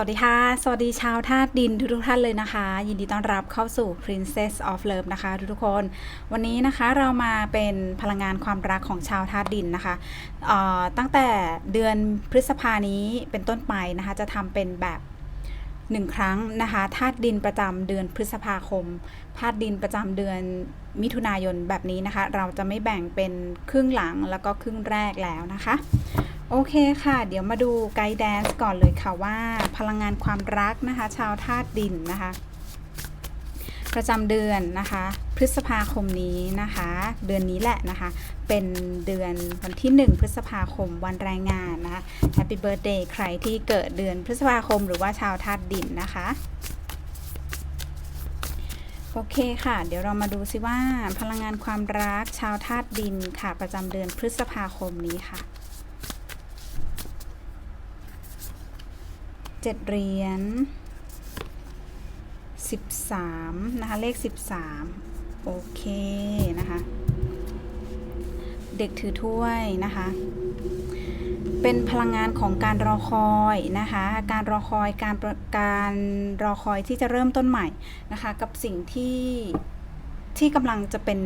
วัสดีค่ะ สวัสดีชาวธาตุดินทุกท่านเลยนะคะ ยินดีต้อนรับเข้าสู่ Princess of Love นะคะ ทุกๆคน วันนี้นะคะเรามาเป็นพลังงานความรักของชาวธาตุดินนะคะ ตั้งแต่เดือนพฤษภานี้เป็นต้นไปนะคะ จะทำเป็นแบบหนึ่งครั้งนะคะธาตุดินประจำเดือนพฤษภาคมธาตุดินประจำเดือนมิถุนายนแบบนี้นะคะ เราจะไม่แบ่งเป็นครึ่งหลังแล้วก็ครึ่งแรกแล้วนะคะ โอเคค่ะ เดี๋ยวมาดูไกด์แดนซ์ก่อนเลยค่ะว่า พลังงานความรักนะคะ ชาวธาตุดินนะคะ ประจำเดือนนะคะ พฤษภาคมนี้นะคะ เดือนนี้แหละนะคะ เป็นเดือนวันที่ 1 พฤษภาคมวันแรงงานนะคะ Happy Birthday ใครที่เกิดเดือนพฤษภาคมหรือว่าชาวธาตุดินนะคะโอเคค่ะ เดี๋ยวเรามาดูซิว่าพลังงานความรักชาวธาตุดินค่ะ ประจำเดือนพฤษภาคมนี้ค่ะ เจ็ดเหรียญสิบสามนะคะ เลขสิบสามโอเค นะคะ เด็กถือถ้วยนะคะ เป็นพลังงานของการรอคอยนะคะ การรอคอยการการรอคอยที่จะเริ่มต้นใหม่นะคะ กับสิ่งที่ที่กำลังจะเป็น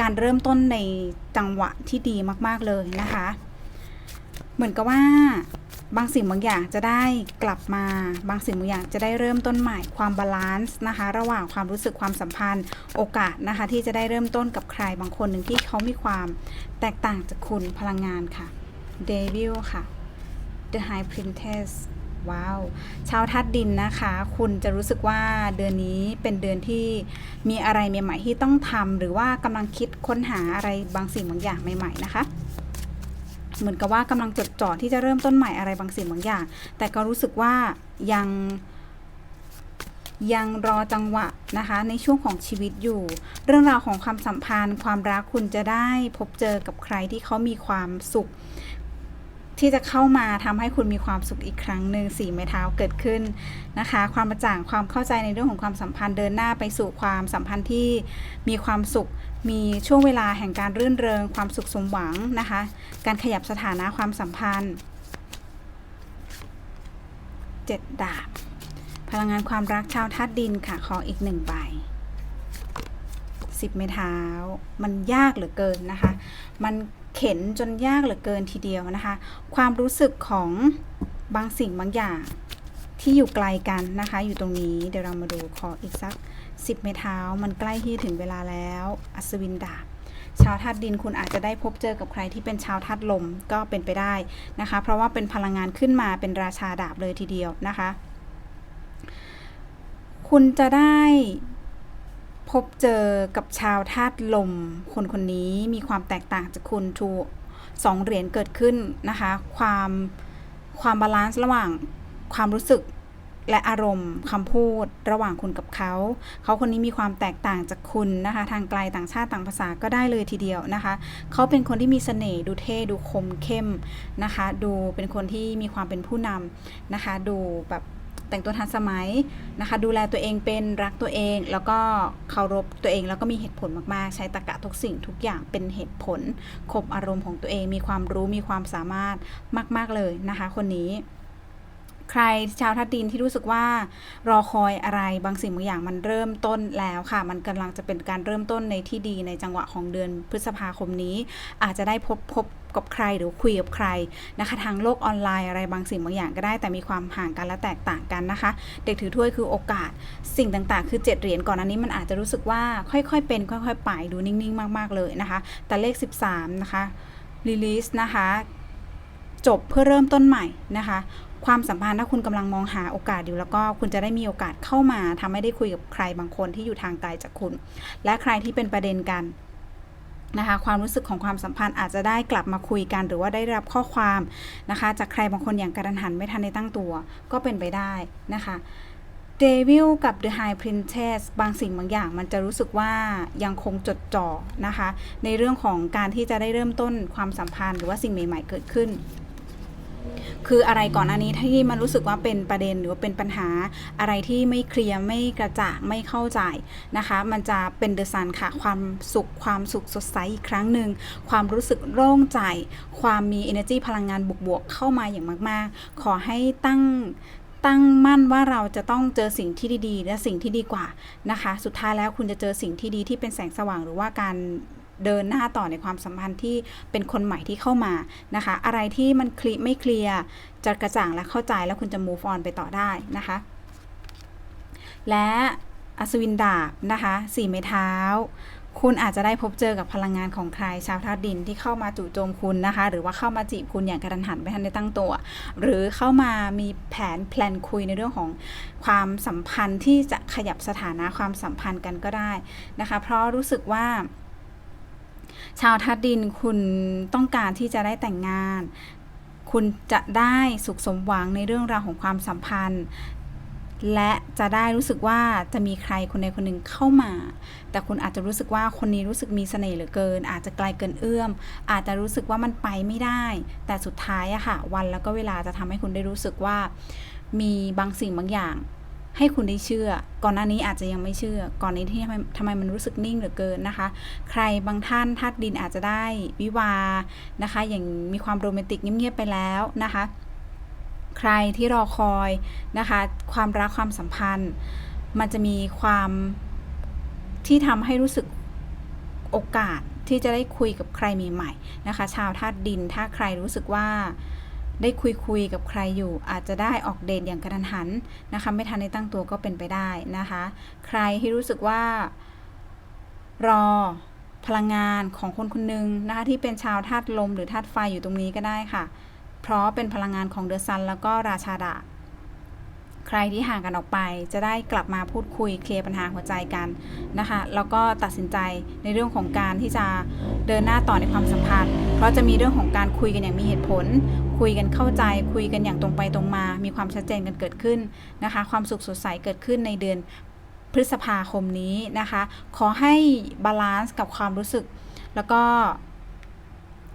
การเริ่มต้นในจังหวะที่ดีมาก ๆ เลยนะคะ เหมือนกับว่า บางสิ่งบางอย่างจะได้กลับมา บางสิ่งบางอย่างจะได้เริ่มต้นใหม่ความบาลานซ์นะคะ ระหว่างความรู้สึกความสัมพันธ์ โอกาสนะคะ ที่จะได้เริ่มต้นกับใครบางคนหนึ่งที่เขามีความแตกต่างจากคุณพลังงานค่ะเดวิลค่ะ The High Princess ว้าวชาวธาตุดินนะคะ คุณจะรู้สึกว่าเดือนนี้เป็นเดือนที่มีอะไรใหม่ๆที่ต้องทำหรือว่ากำลังคิดค้นหาอะไรบางสิ่งบางอย่างใหม่ ๆ นะคะ เหมือนกับว่ากำลังจดจ่อที่จะเริ่มต้นใหม่อะไรบางสิ่งบางอย่าง แต่ก็รู้สึกว่ายังยังรอจังหวะนะคะในช่วงของชีวิตอยู่ เรื่องราวของความสัมพันธ์ ความรักคุณจะได้พบเจอกับใครที่เขามีความสุข ที่จะเข้ามาทำให้คุณมีความสุขอีกครั้งหนึ่งสี่ไม้เท้าเกิดขึ้นนะคะ ความกระจ่างความเข้าใจในเรื่องของความสัมพันธ์เดินหน้าไปสู่ความสัมพันธ์ที่มีความสุขมีช่วงเวลาแห่งการรื่นเริง ความสุขสมหวังนะคะ การขยับสถานะความสัมพันธ์เจ็ดดาบ พลังงานความรักชาวธาตุดินค่ะ ขออีกหนึ่งใบสิบไม้เท้า มันยากเหลือเกินนะคะ มัน เข็นจนยากเหลือเกินทีเดียวนะคะ ความรู้สึกของบางสิ่งบางอย่าง ที่อยู่ไกลกันนะคะ อยู่ตรงนี้เดี๋ยวเรามาดูขออีกสักสิบไม้เท้า มันใกล้ที่ถึงเวลาแล้ว อัศวินดาบชาวธาตุดินคุณอาจจะได้พบเจอกับใครที่เป็นชาวธาตุลมก็เป็นไปได้นะคะ เพราะว่าเป็นพลังงานขึ้นมาเป็นราชาดาบเลยทีเดียวนะคะ คุณจะได้ พบเจอกับชาวธาตุลม คนคนนี้มีความแตกต่างจากคุณทูสองเหรียญเกิดขึ้นนะคะ ความความบาลานซ์ระหว่างความรู้สึกและอารมณ์คำพูดระหว่างคุณกับเขา เขาคนนี้มีความแตกต่างจากคุณนะคะ ทางไกลต่างชาติต่างภาษาก็ได้เลยทีเดียวนะคะ เขาเป็นคนที่มีเสน่ห์ดูเท่ดูคมเข้มนะคะ ดูเป็นคนที่มีความเป็นผู้นำนะคะ ดูแบบ แต่งตัวทันสมัยนะคะ ดูแลตัวเองเป็นรักตัวเอง แล้วก็เคารพตัวเองแล้วก็มีเหตุผลมากๆ ใช้ตรรกะทุกสิ่งทุกอย่างเป็นเหตุผลข่มอารมณ์ของตัวเอง มีความรู้มีความสามารถมาก ๆเลยนะคะ คนนี้ใครชาวทัดดินที่รู้สึกว่ารอคอยอะไรบางสิ่งบางอย่างมันเริ่มต้นแล้วค่ะ มันกำลังจะเป็นการเริ่มต้นในที่ดีในจังหวะของเดือนพฤษภาคมนี้ อาจจะได้พบพบ กับใครหรือคุยกับใครนะคะ ทางโลกออนไลน์อะไรบางสิ่งบางอย่างก็ได้ แต่มีความห่างกันและแตกต่างกันนะคะ เด็กถือถ้วยคือโอกาส สิ่งต่างๆ คือเจ็ดเหรียญก่อนอันนี้มันอาจจะรู้สึกว่าค่อยๆ เป็น ค่อยๆ ไปดูนิ่งๆ มากๆเลยนะคะ แต่เลข 13 นะคะ release นะคะ จบเพื่อเริ่มต้นใหม่นะคะความสัมพันธ์ถ้าคุณกำลังมองหาโอกาสอยู่แล้วก็คุณจะได้มีโอกาสเข้ามาทำให้ได้คุยกับใครบางคนที่อยู่ทางไกลจากคุณ และใครที่เป็นประเด็นกัน นะคะความรู้สึกของความสัมพันธ์อาจจะได้กลับมาคุยกัน หรือว่าได้รับข้อความนะคะ จากใครบางคนอย่างกระดันหันไม่ทันได้ตั้งตัวก็เป็นไปได้นะคะเดวิลกับ The High Princess บางสิ่งบางอย่างมันจะรู้สึกว่ายังคงจดจ่อนะคะ ในเรื่องของการที่จะได้เริ่มต้นความสัมพันธ์หรือว่าสิ่งใหม่ ๆ เกิดขึ้น คืออะไรก่อนอันนี้ที่มันรู้สึกว่าเป็นประเด็นหรือว่าเป็นปัญหาอะไรที่ไม่เคลียร์ไม่กระจ่างไม่เข้าใจนะคะ มันจะเป็นเดอะซันค่ะ ความสุขความสุขสดใสอีกครั้งหนึ่งความรู้สึกโล่งใจ ความมี energy พลังงานบวกๆเข้ามาอย่างมาก ๆ ขอให้ตั้งตั้งมั่นว่าเราจะต้องเจอสิ่งที่ดีๆ และสิ่งที่ดีกว่านะคะ สุดท้ายแล้วคุณจะเจอสิ่งที่ดีที่เป็นแสงสว่างหรือว่าการ เดินหน้าต่อในความสัมพันธ์ที่เป็นคนใหม่ที่เข้ามานะคะ อะไรที่มันคลิไม่เคลียร์จะกระจ่างและเข้าใจแล้วคุณจะ move on ไปต่อได้นะคะ และอัศวินดาบนะคะสี่ไม้เท้า คุณอาจจะได้พบเจอกับพลังงานของใครชาวธาตุดินที่เข้ามาจู่โจมคุณนะคะ หรือว่าเข้ามาจีบคุณอย่างกระทันหันไม่ทันได้ตั้งตัว หรือเข้ามามีแผนแพลนคุยในเรื่องของความสัมพันธ์ที่จะขยับสถานะความสัมพันธ์กันก็ได้นะคะ เพราะรู้สึกว่า ชาวธาตุดินคุณต้องการที่จะได้แต่งงาน คุณจะได้สุขสมหวังในเรื่องราวของความสัมพันธ์ และจะได้รู้สึกว่าจะมีใครคนใดคนหนึ่งเข้ามา แต่คุณอาจจะรู้สึกว่าคนนี้รู้สึกมีเสน่ห์เหลือเกิน อาจจะไกลเกินเอื้อม อาจจะรู้สึกว่ามันไปไม่ได้ แต่สุดท้ายอะค่ะ วันแล้วก็เวลาจะทำให้คุณได้รู้สึกว่ามีบางสิ่งบางอย่าง ให้คุณได้เชื่อ ก่อนหน้านี้อาจจะยังไม่เชื่อ ก่อนนี้ที่ทำไมทำไมมันรู้สึกนิ่งเหลือเกินนะคะ ใครบางท่านธาตุดินอาจจะได้วิวานะคะ อย่างมีความโรแมนติกเงียบๆไปแล้วนะคะ ใครที่รอคอยนะคะ ความรักความสัมพันธ์ มันจะมีความที่ทำให้รู้สึกโอกาสที่จะได้คุยกับใครใหม่ๆนะคะ ชาวธาตุดินถ้าใครรู้สึกว่า ได้คุยคุยกับใครอยู่ อาจจะได้ออกเดทอย่างกระทันหันนะคะไม่ทันได้ตั้งตัวก็เป็นไปได้นะคะ ใครที่รู้สึกว่า รอพลังงานของคนคนหนึ่งนะคะที่เป็นชาวธาตุลมหรือธาตุไฟอยู่ตรงนี้ก็ได้ค่ะ เพราะเป็นพลังงานของเดอะซันแล้วก็ราชาดาบ ใครที่ห่างกันออกไป จะได้กลับมาพูดคุยเคลียร์ปัญหาหัวใจกันนะคะ แล้วก็ตัดสินใจในเรื่องของการที่จะเดินหน้าต่อในความสัมพันธ์ เพราะจะมีเรื่องของการคุยกันอย่างมีเหตุผล คุยกันเข้าใจ คุยกันอย่างตรงไปตรงมา มีความชัดเจนกันเกิดขึ้นนะคะ ความสุขสดใสเกิดขึ้นในเดือนพฤษภาคมนี้นะคะ ขอให้บาลานซ์กับความรู้สึก แล้วก็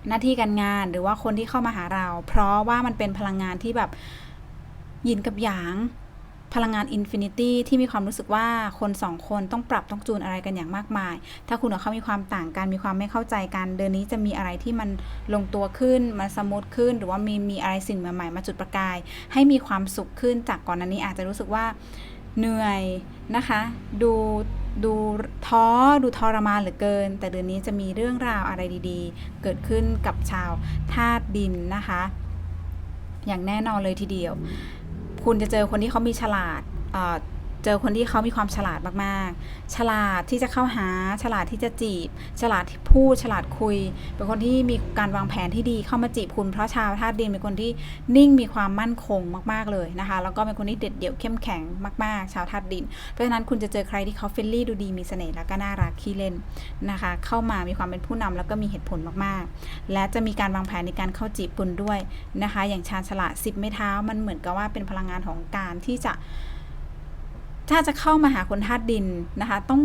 หน้าที่การงานหรือว่าคนที่เข้ามาหาเรา เพราะว่ามันเป็นพลังงานที่แบบ ยินกับหยาง พลังงานอินฟินิตี้ที่มีความรู้สึกว่าคนสองคนต้องปรับต้องจูนอะไรกันอย่างมากมาย ถ้าคุณกับเขามีความต่างกัน มีความไม่เข้าใจกัน เดือนนี้จะมีอะไรที่มันลงตัวขึ้น มันสมูทขึ้น หรือว่ามีมีอะไรสิ่งใหม่ๆมาจุดประกาย ให้มีความสุขขึ้นจากก่อนหน้านี้อาจจะรู้สึกว่าเหนื่อยนะคะ ดูดูท้อดูทรมานเหลือเกิน แต่เดือนนี้จะมีเรื่องราวอะไรดีๆ เกิดขึ้นกับชาวธาตุดินนะคะ อย่างแน่นอนเลยทีเดียว คุณจะเจอคนที่เขามีฉลาด เจอคนที่เขามีความฉลาดมากๆ ฉลาดที่จะเข้าหา ฉลาดที่จะจีบ ฉลาดที่พูด ฉลาดคุย เป็นคนที่มีการวางแผนที่ดีเข้ามาจีบคุณ เพราะชาวธาตุดินเป็นคนที่นิ่งมีความมั่นคงมากๆเลยนะคะ แล้วก็เป็นคนที่เด็ดเดี่ยวเข้มแข็งมากๆ ชาวธาตุดิน เพราะฉะนั้นคุณจะเจอใครที่เขาเฟรนลี่ดูดีมีเสน่ห์แล้วก็น่ารักขี้เล่นนะคะ เข้ามามีความเป็นผู้นำแล้วก็มีเหตุผลมากๆ และจะมีการวางแผนในการเข้าจีบคุณด้วยนะคะ อย่างชาญฉลาดสิบไม้เท้ามันเหมือนกับว่าเป็นพลังงานของการที่จะ ถ้าจะเข้ามาหาคนธาตุดินนะคะ ต้อง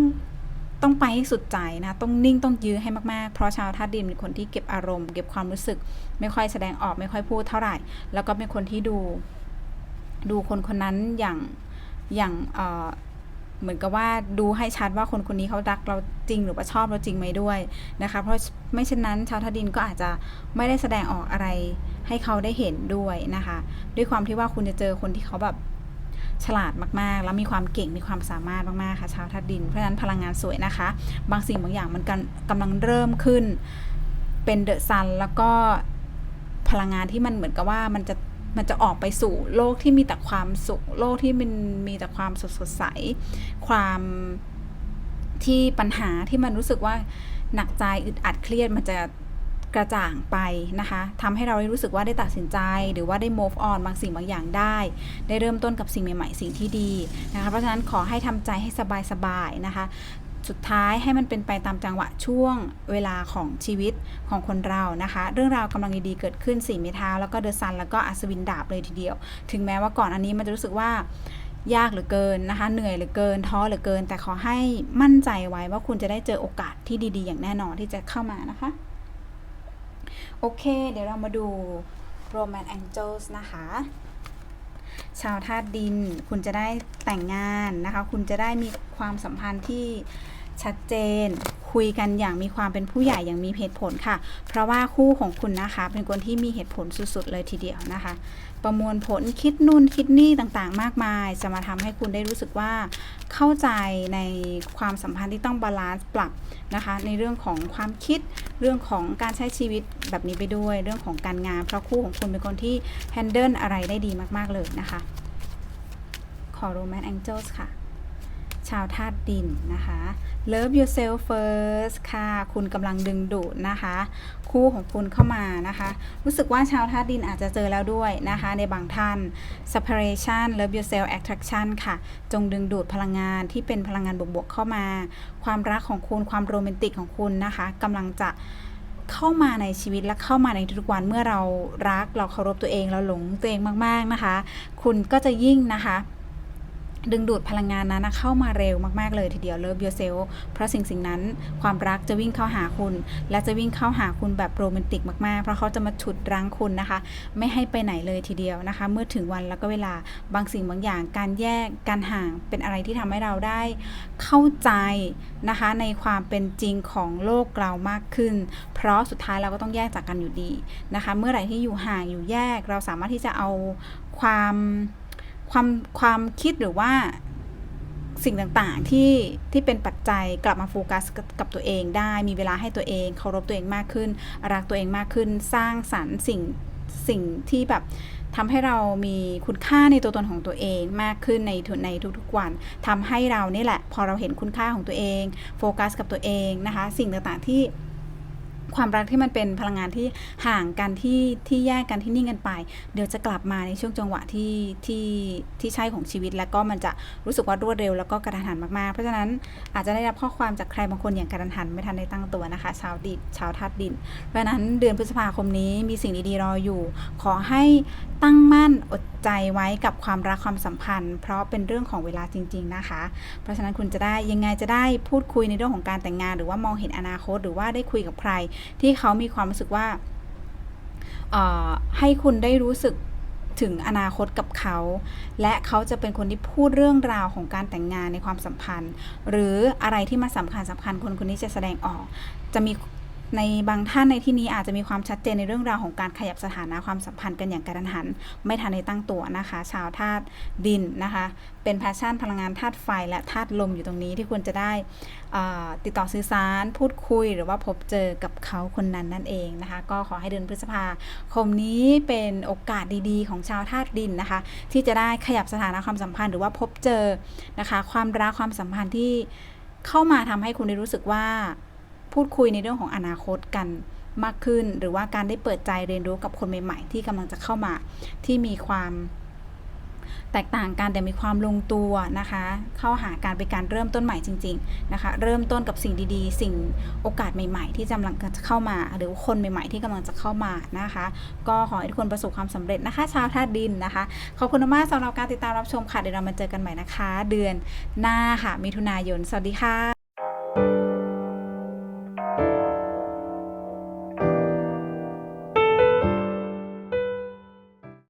ต้องไปให้สุดใจนะต้องนิ่งต้องยื้อให้มากๆ เพราะชาวธาตุดินเป็นคนที่เก็บอารมณ์ เก็บความรู้สึก ไม่ค่อยแสดงออกไม่ค่อยพูดเท่าไหร่ แล้วก็เป็นคนที่ดู ดูคนคนนั้นอย่างอย่างเออเหมือนกับว่าดูให้ชัดว่าคนคนนี้เขารักเราจริงหรือว่าชอบเราจริงไหมด้วยนะคะ เพราะไม่เช่นนั้นชาวธาตุดินก็อาจจะไม่ได้แสดงออกอะไรให้เขาได้เห็นด้วยนะคะ ด้วยความที่ว่าคุณจะเจอคนที่เขาแบบ ฉลาดมากๆ แล้วมีความเก่งมีความสามารถมากๆค่ะชาวธาตุดิน เพราะฉะนั้นพลังงานสวยนะคะ บางสิ่งบางอย่างมันกำลังเริ่มขึ้น เป็นเดอะซันแล้วก็พลังงานที่มันเหมือนกับว่ามันจะมันจะออกไปสู่โลกที่มีแต่ความสุข โลกที่มันมีแต่ความสดสดใส ความที่ปัญหาที่มันรู้สึกว่าหนักใจอึดอัดเครียดมันจะ กระจ่างไปนะคะทำให้เราได้รู้สึกว่าได้ตัดสินใจ หรือว่าได้ move on บางสิ่งบางอย่างได้ ได้เริ่มต้นกับสิ่งใหม่ๆ สิ่งที่ดีนะคะเพราะฉะนั้นขอให้ทำใจให้สบายๆนะคะสุดท้ายให้มันเป็นไปตามจังหวะช่วงเวลาของชีวิตของคนเรานะคะ เรื่องราวกำลังดีๆเกิดขึ้นสี่เมท้าแล้วก็เดอะซันแล้วก็อัศวินดาบเลยทีเดียว ถึงแม้ว่าก่อนอันนี้มันจะรู้สึกว่ายากเหลือเกินนะคะ เหนื่อยเหลือเกินท้อเหลือเกิน แต่ขอให้มั่นใจไว้ว่าคุณจะได้เจอโอกาสที่ดีๆ อย่างแน่นอนที่จะเข้ามานะคะ โอเค เดี๋ยวเรามาดู Roman Angels นะคะ ชาวธาตุดิน คุณจะได้แต่งงานนะคะ คุณจะได้มีความสัมพันธ์ที่ชัดเจน คุยกันอย่างมีความเป็นผู้ใหญ่อย่างมีเหตุผลค่ะ เพราะว่าคู่ของคุณนะคะ เป็นคนที่มีเหตุผลสุดๆเลยทีเดียวนะคะ ประมวลผลคิดนู่นคิดนี่ต่างๆ มากมาย จะมาทำให้คุณได้รู้สึกว่าเข้าใจในความสัมพันธ์ที่ต้องบาลานซ์ปรับนะคะ ในเรื่องของความคิด เรื่องของการใช้ชีวิตแบบนี้ไปด้วย เรื่องของการงานเพราะคู่ของคุณเป็นคนที่แฮนเดิลอะไรได้ดีมาก ๆ เลยนะคะ ขอโรแมนต์แองเจิลส์ค่ะ ชาวธาตุดินนะคะ Love yourself first ค่ะ คุณกำลังดึงดูดนะคะ คู่ของคุณเข้ามานะคะ รู้สึกว่าชาวธาตุดินอาจจะเจอแล้วด้วยนะคะ ในบางท่าน separation love yourself attraction ค่ะ จงดึงดูดพลังงานที่เป็นพลังงานบวกๆเข้ามา ความรักของคุณความโรแมนติกของคุณนะคะกำลังจะเข้ามาในชีวิตและเข้ามาในทุกวันเมื่อเรารักเราเคารพตัวเองเราหลงตัวเองมาก ๆนะคะ คุณก็จะยิ่งนะคะ ดึงดูดพลังงานนั้นเข้ามาเร็วมากๆเลยทีเดียว Love yourself เพราะสิ่งสิ่งนั้นความรักจะวิ่งเข้าหาคุณ และจะวิ่งเข้าหาคุณแบบโรแมนติกมากๆ เพราะเขาจะมาฉุดรั้งคุณนะคะ ไม่ให้ไปไหนเลยทีเดียวนะคะ เมื่อถึงวันแล้วก็เวลาบางสิ่งบางอย่าง การแยกการห่างเป็นอะไรที่ทำให้เราได้เข้าใจนะคะ ในความเป็นจริงของโลกเรามากขึ้น เพราะสุดท้ายเราก็ต้องแยกจากกันอยู่ดีนะคะ เมื่อไหร่ที่อยู่ห่างอยู่แยกเราสามารถที่จะเอาความ ความความคิดหรือว่าสิ่งต่างๆที่ที่เป็นปัจจัยกลับมาโฟกัสกับตัวเองได้ มีเวลาให้ตัวเองเคารพตัวเองมากขึ้น รักตัวเองมากขึ้น สร้างสรรค์สิ่งสิ่งที่แบบทำให้เรามีคุณค่าในตัวตนของตัวเองมากขึ้นในในทุกๆวันทำให้เรานี่แหละ พอเราเห็นคุณค่าของตัวเอง โฟกัสกับตัวเองนะคะ สิ่งต่างๆที่ ความรักที่มันเป็นพลังงานที่ห่างกันที่ที่แยกกันที่นิ่งกันไป เดี๋ยวจะกลับมาในช่วงจังหวะที่ที่ที่ใช่ของชีวิต แล้วก็มันจะรู้สึกว่ารวดเร็วแล้วก็กระทันหันมากๆ เพราะฉะนั้นอาจจะได้รับข้อความจากใครบางคนอย่างกระทันหันไม่ทันได้ตั้งตัวนะคะชาวดินชาวธาตุดิน เพราะฉะนั้นเดือนพฤษภาคมนี้มีสิ่งดีๆรออยู่ ขอให้ตั้งมั่นอดใจไว้กับความรักความสัมพันธ์ เพราะเป็นเรื่องของเวลาจริง ๆนะคะ เพราะฉะนั้นคุณจะได้ยังไงจะได้พูดคุยในเรื่องของการแต่งงาน หรือว่ามองเห็นอนาคต หรือว่าได้คุยกับใครที่เขามีความรู้สึกว่าให้คุณได้รู้สึกถึงอนาคตกับเขา และเขาจะเป็นคนที่พูดเรื่องราวของการแต่งงานในความสัมพันธ์ หรืออะไรที่มันสำคัญสำคัญคนคนนี้จะแสดงออก จะมี ในบางท่านในที่นี้อาจจะมีความชัดเจนในเรื่องราวของการขยับสถานะความสัมพันธ์กันอย่างกระทันหัน ไม่ทันในตั้งตัวนะคะ ชาวธาตุดินนะคะ เป็นแพชชั่นพลังงานธาตุไฟและธาตุลมอยู่ตรงนี้ที่ควรจะได้ติดต่อสื่อสาร พูดคุยหรือว่าพบเจอกับเขาคนนั้นนั่นเองนะคะ ก็ขอให้เดือนพฤษภาคมนี้เป็นโอกาสดีๆ ของชาวธาตุดินนะคะ ที่จะได้ขยับสถานะความสัมพันธ์หรือว่าพบเจอนะคะ ความรักความสัมพันธ์ที่เข้ามาทำให้คุณได้รู้สึกว่า พูดคุยในเรื่องของอนาคตกันมากขึ้น หรือว่าการได้เปิดใจเรียนรู้กับคนใหม่ ๆ ที่กำลังจะเข้ามาที่มีความแตกต่างกันแต่มีความลงตัวนะคะ เข้าหาการเป็นการเริ่มต้นใหม่จริง ๆนะคะ เริ่มต้นกับสิ่งดีๆ สิ่งโอกาสใหม่ ๆ ที่กำลังจะเข้ามา หรือคนใหม่ ๆ ที่กำลังจะเข้ามานะคะ ก็ขอให้ทุกคนประสบความสำเร็จนะคะ ชาวธาตุดินนะคะ ขอบคุณมากสำหรับการติดตามรับชมค่ะเดี๋ยวเรามาเจอกันใหม่นะคะ เดือนหน้าค่ะมิถุนายน สวัสดีค่ะ